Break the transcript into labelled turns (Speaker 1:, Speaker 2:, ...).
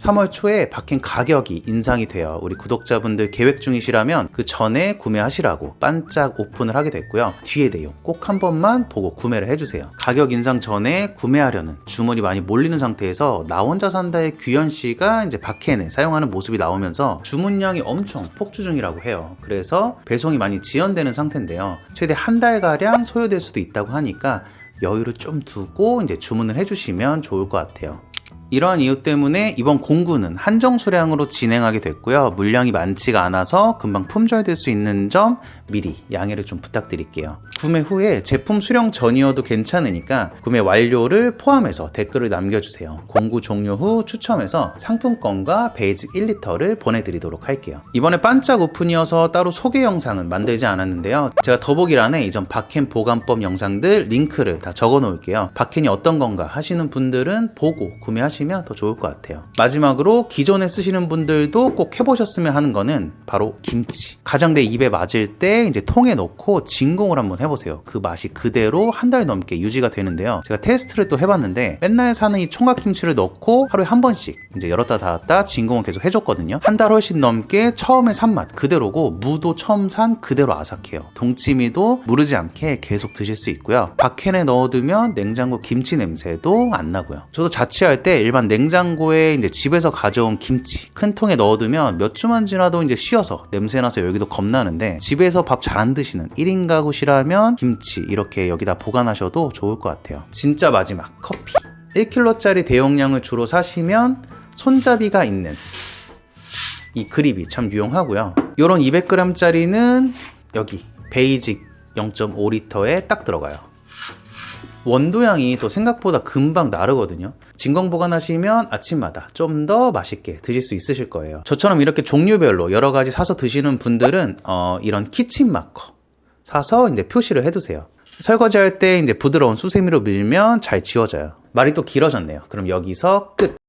Speaker 1: 3월 초에 박힌 가격이 인상이 돼요. 우리 구독자분들 계획 중이시라면 그 전에 구매하시라고 반짝 오픈을 하게 됐고요. 뒤에 내용 꼭 한 번만 보고 구매를 해주세요. 가격 인상 전에 구매하려는 주문이 많이 몰리는 상태에서 나 혼자 산다의 규현 씨가 이제 박해는 사용하는 모습이 나오면서 주문량이 엄청 폭주 중이라고 해요. 그래서 배송이 많이 지연되는 상태인데요. 최대 한 달가량 소요될 수도 있다고 하니까 여유를 좀 두고 이제 주문을 해주시면 좋을 것 같아요. 이러한 이유 때문에 이번 공구는 한정 수량으로 진행하게 됐고요. 물량이 많지가 않아서 금방 품절될 수 있는 점 미리 양해를 좀 부탁드릴게요. 구매 후에 제품 수령 전이어도 괜찮으니까 구매 완료를 포함해서 댓글을 남겨주세요. 공구 종료 후 추첨해서 상품권과 베이직 1리터를 보내드리도록 할게요. 이번에 반짝 오픈이어서 따로 소개 영상은 만들지 않았는데요. 제가 더보기란에 이전 박캔 보관법 영상들 링크를 다 적어 놓을게요. 박캔이 어떤 건가 하시는 분들은 보고 구매하시 면 더 좋을 것 같아요. 마지막으로 기존에 쓰시는 분들도 꼭 해보셨으면 하는 거는 바로 김치. 가장 내 입에 맞을 때 이제 통에 넣고 진공을 한번 해보세요. 그 맛이 그대로 한 달 넘게 유지가 되는데요. 제가 테스트를 또 해봤는데 맨날 사는 이 총각김치를 넣고 하루에 한 번씩 이제 열었다 닫았다 진공을 계속 해줬거든요. 한 달 훨씬 넘게 처음에 산 맛 그대로고 무도 처음 산 그대로 아삭해요. 동치미도 무르지 않게 계속 드실 수 있고요. 박캔에 넣어두면 냉장고 김치 냄새도 안 나고요. 저도 자취할 때 일반 냉장고에 이제 집에서 가져온 김치 큰 통에 넣어두면 몇 주만 지나도 이제 쉬어서 냄새나서 열기도 겁나는데 집에서 밥 잘 안 드시는 1인 가구시라면 김치 이렇게 여기다 보관하셔도 좋을 것 같아요. 진짜 마지막 커피. 1kg짜리 대용량을 주로 사시면 손잡이가 있는 이 그립이 참 유용하고요. 요런 200g짜리는 여기 베이직 0.5리터에 딱 들어가요. 원도양이 또 생각보다 금방 나르거든요. 진공 보관하시면 아침마다 좀 더 맛있게 드실 수 있으실 거예요. 저처럼 이렇게 종류별로 여러 가지 사서 드시는 분들은 어, 이런 키친 마커 사서 이제 표시를 해두세요. 설거지 할 때 이제 부드러운 수세미로 밀면 잘 지워져요. 말이 또 길어졌네요. 그럼 여기서 끝.